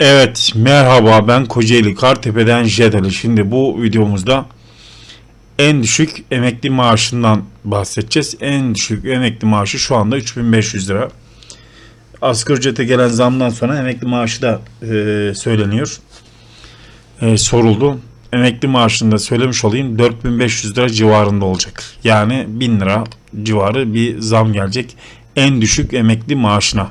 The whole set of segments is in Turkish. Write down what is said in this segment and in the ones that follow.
Evet merhaba ben Kocaeli Kartepe'den Jet Ali. Şimdi bu videomuzda en düşük emekli maaşından bahsedeceğiz. En düşük emekli maaşı şu anda 3500 lira. Asgari ücrete gelen zamdan sonra emekli maaşı da e, söyleniyor. E, soruldu. Emekli maaşını da söylemiş olayım 4500 lira civarında olacak. Yani 1000 lira civarı bir zam gelecek en düşük emekli maaşına.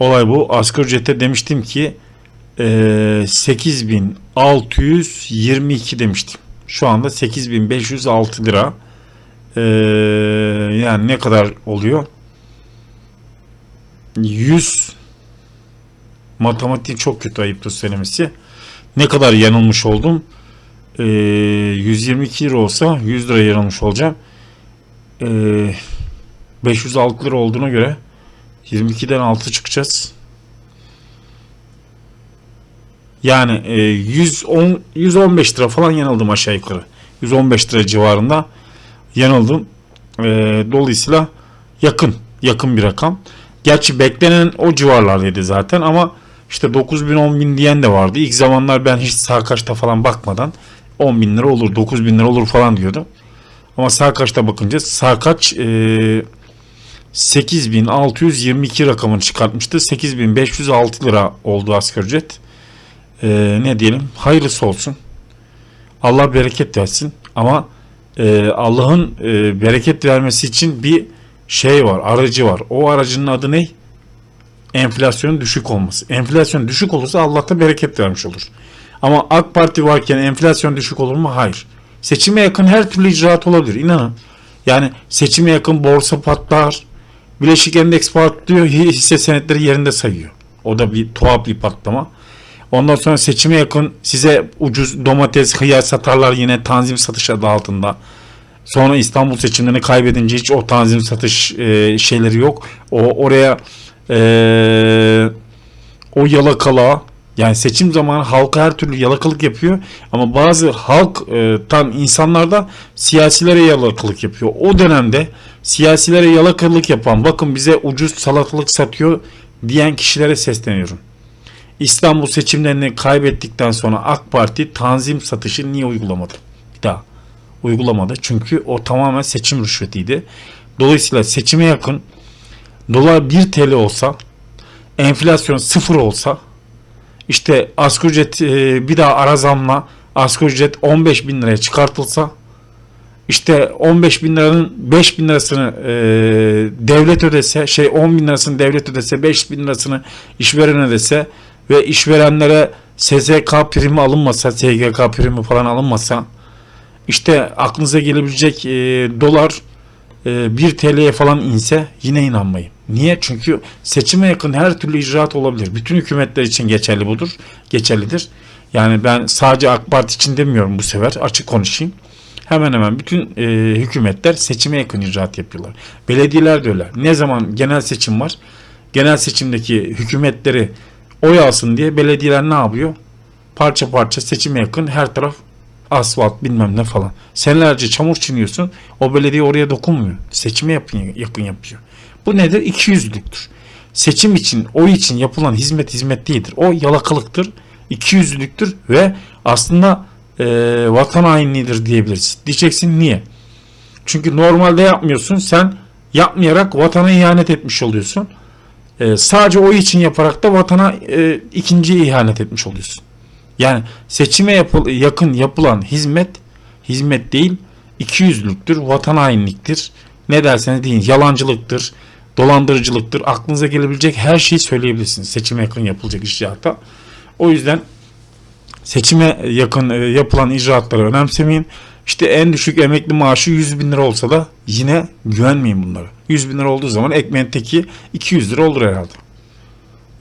Olay bu. Asgari ücrete demiştim ki e, 8622 demiştim. Şu anda 8506 lira. E, yani ne kadar oluyor? 100 matematik çok kötü ayıptır söylemesi. Ne kadar yanılmış oldum? E, 122 lira olsa 100 lira yanılmış olacağım. E, 506 lira olduğuna göre 22'den 6 çıkacağız. Yani e, 110 115 lira falan yanıldım aşağı yukarı. 115 lira civarında yanıldım. E, dolayısıyla yakın yakın bir rakam. Gerçi beklenen o civarlardaydı zaten ama işte 9 bin 10 bin diyen de vardı. İlk zamanlar ben hiç sağ kaçta falan bakmadan 10 bin lira olur 9 bin lira olur falan diyordum. Ama sağ kaçta bakınca sağ kaç e, 8622 rakamını çıkartmıştı. 8506 lira oldu asgari ücret. Ee, ne diyelim? Hayırlısı olsun. Allah bereket versin. Ama e, Allah'ın e, bereket vermesi için bir şey var, aracı var. O aracının adı ne? Enflasyonun düşük olması. Enflasyon düşük olursa Allah da bereket vermiş olur. Ama AK Parti varken enflasyon düşük olur mu? Hayır. Seçime yakın her türlü icraat olabilir. İnanın. Yani seçime yakın borsa patlar, Bileşik endeks patlıyor, hisse senetleri yerinde sayıyor. O da bir tuhaf bir patlama. Ondan sonra seçime yakın size ucuz domates, hıyar satarlar yine tanzim satış adı altında. Sonra İstanbul seçimlerini kaybedince hiç o tanzim satış e, şeyleri yok. O oraya e, o yalakalığa yani seçim zamanı halka her türlü yalakalık yapıyor ama bazı halktan insanlar da siyasilere yalakalık yapıyor. O dönemde siyasilere yalakalık yapan bakın bize ucuz salatalık satıyor diyen kişilere sesleniyorum. İstanbul seçimlerini kaybettikten sonra AK Parti tanzim satışı niye uygulamadı? Bir daha uygulamadı. Çünkü o tamamen seçim rüşvetiydi. Dolayısıyla seçime yakın dolar 1 TL olsa enflasyon 0 olsa işte asgari ücret e, bir daha ara zamla asgari ücret 15 bin liraya çıkartılsa işte 15 bin liranın 5 bin lirasını e, devlet ödese şey 10 bin lirasını devlet ödese 5 bin lirasını işveren ödese ve işverenlere SSK primi alınmasa SGK primi falan alınmasa işte aklınıza gelebilecek e, dolar e, 1 TL'ye falan inse yine inanmayın. Niye? Çünkü seçime yakın her türlü icraat olabilir. Bütün hükümetler için geçerli budur. Geçerlidir. Yani ben sadece AK Parti için demiyorum bu sefer. Açık konuşayım. Hemen hemen bütün e, hükümetler seçime yakın icraat yapıyorlar. Belediyeler de öyle. Ne zaman genel seçim var? Genel seçimdeki hükümetleri oy alsın diye belediyeler ne yapıyor? Parça parça seçime yakın her taraf asfalt bilmem ne falan. Senelerce çamur çiniyorsun. O belediye oraya dokunmuyor. Seçime yapın, yakın yapıyor. Bu nedir? İkiyüzlülüktür. Seçim için, oy için yapılan hizmet hizmet değildir. O yalakalıktır, ikiyüzlülüktür ve aslında e, vatan hainliğidir diyebiliriz. Diyeceksin niye? Çünkü normalde yapmıyorsun. Sen yapmayarak vatana ihanet etmiş oluyorsun. E, sadece oy için yaparak da vatana e, ikinci ihanet etmiş oluyorsun. Yani seçime yapıl yakın yapılan hizmet hizmet değil ikiyüzlülüktür, vatan hainliktir. Ne derseniz deyin yalancılıktır, dolandırıcılıktır. Aklınıza gelebilecek her şeyi söyleyebilirsiniz. Seçime yakın yapılacak icraatta. O yüzden seçime yakın e, yapılan icraatları önemsemeyin. İşte en düşük emekli maaşı 100 bin lira olsa da yine güvenmeyin bunlara. 100 bin lira olduğu zaman ekmeğin teki 200 lira olur herhalde.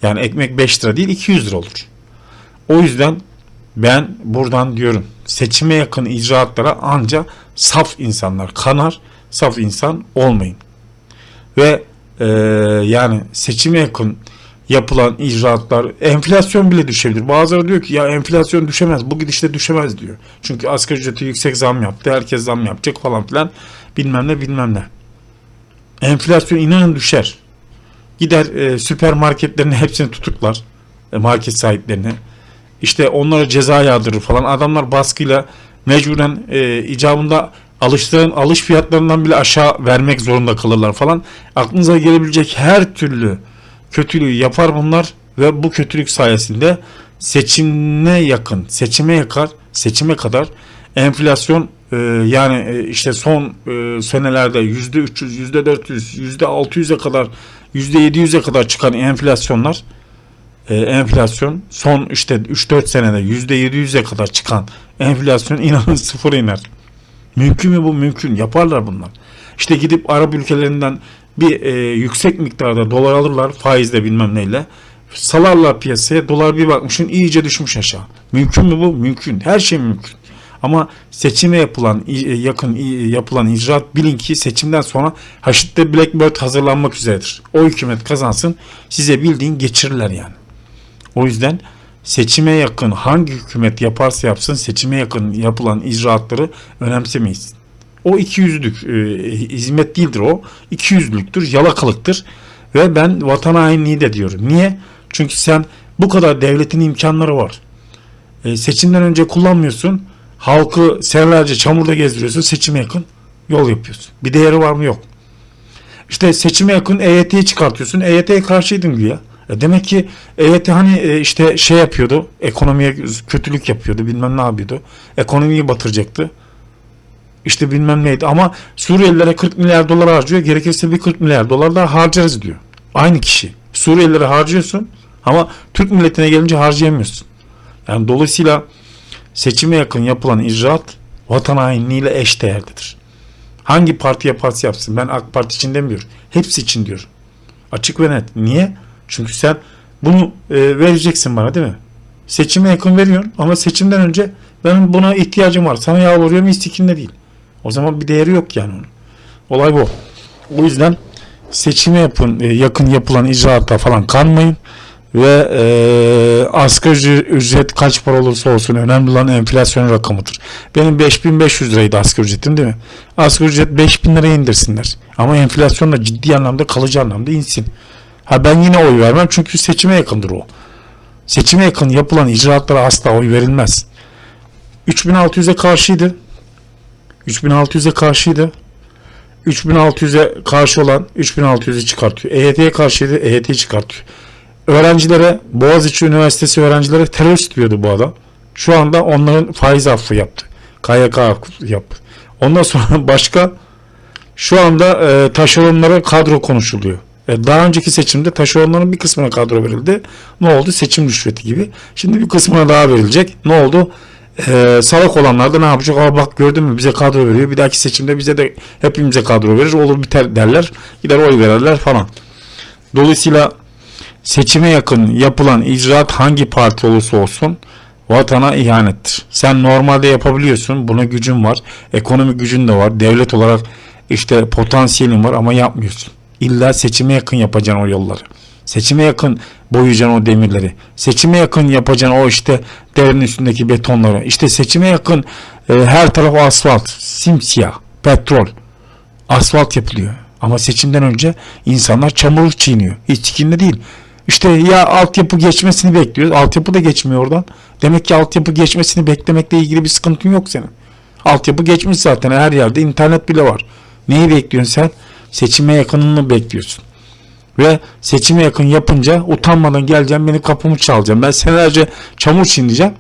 Yani ekmek 5 lira değil 200 lira olur. O yüzden ben buradan diyorum seçime yakın icraatlara ancak saf insanlar kanar, saf insan olmayın. Ve e, yani seçime yakın yapılan icraatlar enflasyon bile düşebilir. Bazıları diyor ki ya enflasyon düşemez bu gidişte düşemez diyor. Çünkü asgari ücreti yüksek zam yaptı herkes zam yapacak falan filan bilmem ne bilmem ne. Enflasyon inanın düşer. Gider e, süpermarketlerin hepsini tutuklar. e, market sahiplerine. İşte onlara ceza yağdırır falan. Adamlar baskıyla mecburen e, icabında alıştığın alış fiyatlarından bile aşağı vermek zorunda kalırlar falan. Aklınıza gelebilecek her türlü kötülüğü yapar bunlar ve bu kötülük sayesinde seçime yakın, seçime yakar, seçime kadar enflasyon e, yani e, işte son e, senelerde yüzde 300, yüzde 400, yüzde 600'e kadar, yüzde 700'e kadar çıkan enflasyonlar e, enflasyon son işte 3-4 senede yüzde 700'e kadar çıkan enflasyon inanın sıfıra iner. Mümkün mü bu? Mümkün. Yaparlar bunlar. İşte gidip Arap ülkelerinden bir e, yüksek miktarda dolar alırlar faizle bilmem neyle. Salarlar piyasaya. Dolar bir bakmışsın iyice düşmüş aşağı. Mümkün mü bu? Mümkün. Her şey mümkün. Ama seçime yapılan e, yakın e, yapılan icraat bilin ki seçimden sonra Haşit'te Blackbird hazırlanmak üzeredir. O hükümet kazansın size bildiğin geçirirler yani. O yüzden seçime yakın hangi hükümet yaparsa yapsın seçime yakın yapılan icraatları önemsemeyiz. O iki yüzlük e, hizmet değildir o. İki yüzlüktür, yalakalıktır. Ve ben vatan hainliği de diyorum. Niye? Çünkü sen bu kadar devletin imkanları var. E, seçimden önce kullanmıyorsun. Halkı senelerce çamurda gezdiriyorsun. Seçime yakın yol yapıyorsun. Bir değeri var mı? Yok. İşte seçime yakın EYT'yi çıkartıyorsun. EYT'ye karşıydın güya. E demek ki EYT hani e, işte şey yapıyordu. Ekonomiye kötülük yapıyordu. Bilmem ne yapıyordu. Ekonomiyi batıracaktı. İşte bilmem neydi. Ama Suriyelilere 40 milyar dolar harcıyor. Gerekirse bir 40 milyar dolar daha harcarız diyor. Aynı kişi. Suriyelilere harcıyorsun ama Türk milletine gelince harcayamıyorsun. Yani dolayısıyla seçime yakın yapılan icraat vatan hainliğiyle eş değerlidir. Hangi parti yaparsa yapsın. Ben AK Parti için demiyorum. Hepsi için diyorum. Açık ve net. Niye? Çünkü sen bunu e, vereceksin bana değil mi? Seçime yakın veriyorsun ama seçimden önce benim buna ihtiyacım var. Sana yalvarıyorum istikinde değil. O zaman bir değeri yok yani onun. Olay bu. O yüzden seçime yapın, e, yakın yapılan icraata falan kanmayın ve e, asgari ücret kaç para olursa olsun önemli olan enflasyon rakamıdır. Benim 5500 liraydı asgari ücretim değil mi? Asgari ücret 5000 liraya indirsinler. Ama enflasyon da ciddi anlamda kalıcı anlamda insin. Ha ben yine oy vermem çünkü seçime yakındır o. Seçime yakın yapılan icraatlara asla oy verilmez. 3600'e karşıydı. 3600'e karşıydı. 3600'e karşı olan 3600'ü çıkartıyor. EYT'ye karşıydı. EYT'yi çıkartıyor. Öğrencilere Boğaziçi Üniversitesi öğrencilere terörist diyordu bu adam. Şu anda onların faiz affı yaptı. KYK affı yaptı. Ondan sonra başka şu anda e, taşeronlara kadro konuşuluyor. E, daha önceki seçimde taşeronların bir kısmına kadro verildi. Ne oldu? Seçim rüşveti gibi. Şimdi bir kısmına daha verilecek. Ne oldu? Ee, salak olanlar da ne yapacak? Aa bak gördün mü bize kadro veriyor. Bir dahaki seçimde bize de hepimize kadro verir. Olur biter derler. Gider oy verirler falan. Dolayısıyla seçime yakın yapılan icraat hangi parti olursa olsun vatana ihanettir. Sen normalde yapabiliyorsun. Buna gücün var. Ekonomik gücün de var. Devlet olarak işte potansiyelin var ama yapmıyorsun. İlla seçime yakın yapacaksın o yolları. Seçime yakın boyayacaksın o demirleri. Seçime yakın yapacaksın o işte derenin üstündeki betonları. İşte seçime yakın e, her taraf asfalt, simsiyah, petrol. Asfalt yapılıyor. Ama seçimden önce insanlar çamurluk çiğniyor. Hiç sikinde değil. İşte ya altyapı geçmesini bekliyoruz. Altyapı da geçmiyor oradan. Demek ki altyapı geçmesini beklemekle ilgili bir sıkıntın yok senin. Altyapı geçmiş zaten her yerde. internet bile var. Neyi bekliyorsun sen? Seçime yakınını bekliyorsun. Ve seçime yakın yapınca utanmadan geleceğim beni kapımı çalacağım. Ben senelerce çamur çiğneyeceğim.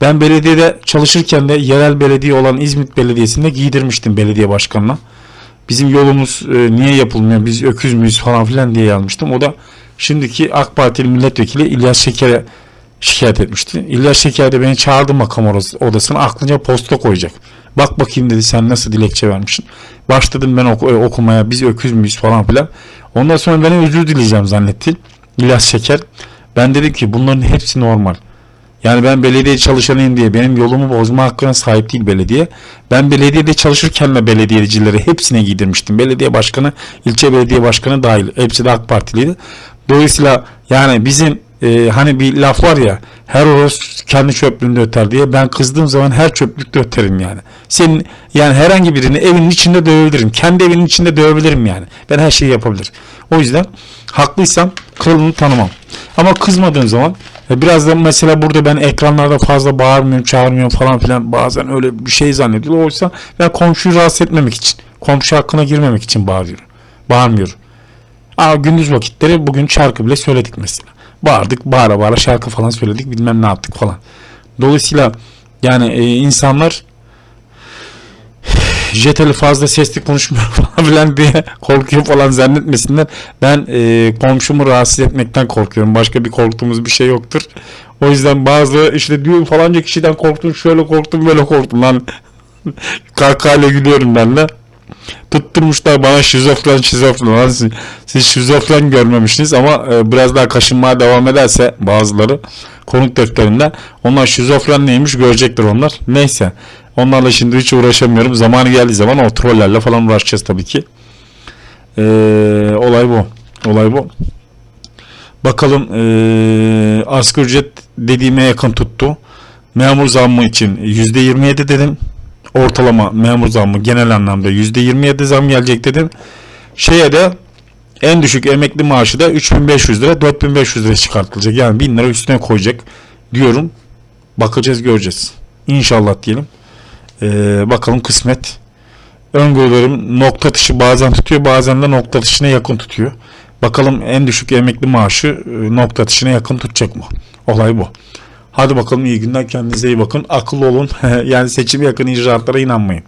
Ben belediyede çalışırken de yerel belediye olan İzmit Belediyesi'nde giydirmiştim belediye başkanına. Bizim yolumuz e, niye yapılmıyor biz öküz müyüz falan filan diye yazmıştım. O da şimdiki AK Partili milletvekili İlyas Şeker'e şikayet etmişti. İlyas Şeker de beni çağırdı makam odasına aklınca posta koyacak. Bak bakayım dedi sen nasıl dilekçe vermişsin. Başladım ben oku- okumaya biz öküz müyüz falan filan. Ondan sonra beni özür dileyeceğim zannetti. İlyas Şeker. Ben dedim ki bunların hepsi normal. Yani ben belediye çalışanıyım diye benim yolumu bozma hakkına sahip değil belediye. Ben belediyede çalışırken de belediyecileri hepsine giydirmiştim. Belediye başkanı, ilçe belediye başkanı dahil. Hepsi de AK Partiliydi. Dolayısıyla yani bizim e, hani bir laf var ya her horoz kendi çöplüğünde öter diye ben kızdığım zaman her çöplükte öterim yani. Senin yani herhangi birini evinin içinde dövebilirim. Kendi evinin içinde dövebilirim yani. Ben her şeyi yapabilirim. O yüzden haklıysam kralını tanımam. Ama kızmadığın zaman Ya Biraz da mesela burada ben ekranlarda fazla bağırmıyorum, çağırmıyorum falan filan. Bazen öyle bir şey zannediyorlar. Oysa ben komşuyu rahatsız etmemek için, komşu hakkına girmemek için bağırıyorum. Bağırmıyorum. Aa, gündüz vakitleri bugün şarkı bile söyledik mesela. Bağırdık, bağıra bağıra şarkı falan söyledik, bilmem ne yaptık falan. Dolayısıyla yani e, insanlar jeteli fazla sesli konuşmuyor falan filan diye korkuyor falan zannetmesinler. Ben e, komşumu rahatsız etmekten korkuyorum. Başka bir korktuğumuz bir şey yoktur. O yüzden bazı işte diyor falanca kişiden korktum, şöyle korktum, böyle korktum lan. Kahkahayla gülüyorum ben de. Tutturmuşlar bana şizofren şizofren. Lan siz, siz şizofren görmemişsiniz ama e, biraz daha kaşınmaya devam ederse bazıları konuk defterinde onlar şizofren neymiş görecektir onlar. Neyse. Onlarla şimdi hiç uğraşamıyorum. Zamanı geldiği zaman o trollerle falan uğraşacağız tabii ki. Ee, olay bu. Olay bu. Bakalım ee, asgari ücret dediğime yakın tuttu. Memur zammı için %27 dedim. Ortalama memur zammı genel anlamda %27 zam gelecek dedim. Şeye de en düşük emekli maaşı da 3500 lira 4500 lira çıkartılacak. Yani 1000 lira üstüne koyacak diyorum. Bakacağız göreceğiz. İnşallah diyelim. Ee, bakalım kısmet. Öngörülerim nokta atışı bazen tutuyor bazen de nokta atışına yakın tutuyor. Bakalım en düşük emekli maaşı e, nokta atışına yakın tutacak mı? Olay bu. Hadi bakalım iyi günler kendinize iyi bakın. Akıllı olun. yani seçim yakın icraatlara inanmayın.